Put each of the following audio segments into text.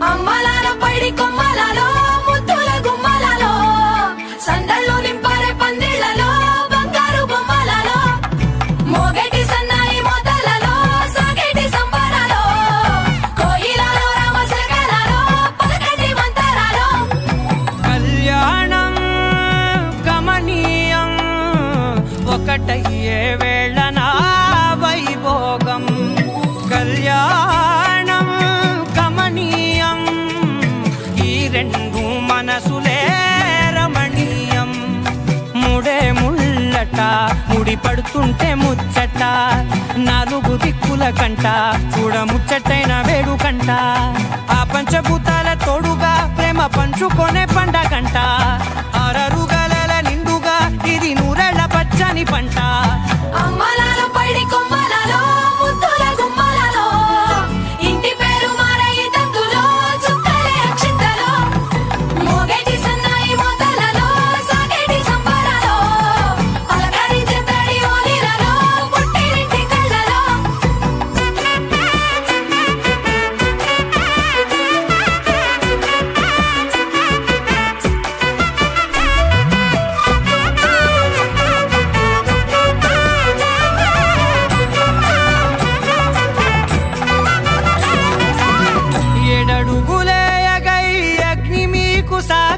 అమ్మలాలో పైడి కొమ్మలలో ముద్దుల గుమ్మలలో సందళ్ళు నింపారే పందిళ్ళలో బంగారు బొమ్మలలో మోగటి సన్నాయి మోతలలో సాగేటి సంబరాలో కోయిలలో రామశకలలో పలకటి మంతరాలో కళ్యాణం గమనీయం ఒకటయ్యేవే రెండు మనసులే రమణీయం. ముడే ముళ్ళట ముడి పడుతుంటే ముచ్చట. నాలుగు దిక్కుల కంట చూడ ముచ్చటైన వేడుకంట ఆ పంచభూతాల తోడుగా ప్రేమ పంచుకొనే పండగంట ఆరరుగల నిండుగా ఇది నూరెళ్ళ పచ్చని పంట. అమ్మలాలో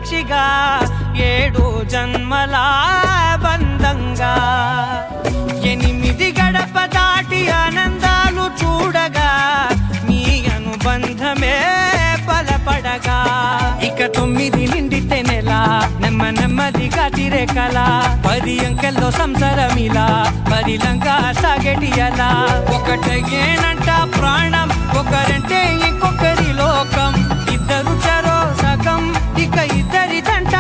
సాక్షిగా ఏడు జన్మల బంధంగా. ఎనిమిది గడప దాటి ఆనందాలు చూడగా మీ అనుబంధమే బలపడగా. ఇక తొమ్మిది నిండితే నెల నెమ్మ నెమ్మదిగా తిరే కళ పది అంకెల్లో సంసారమిలా పరిలంగా సాగటి అలా ఒకటేనంట ప్రాణ ಇದ್ದರಿ ತಂಟ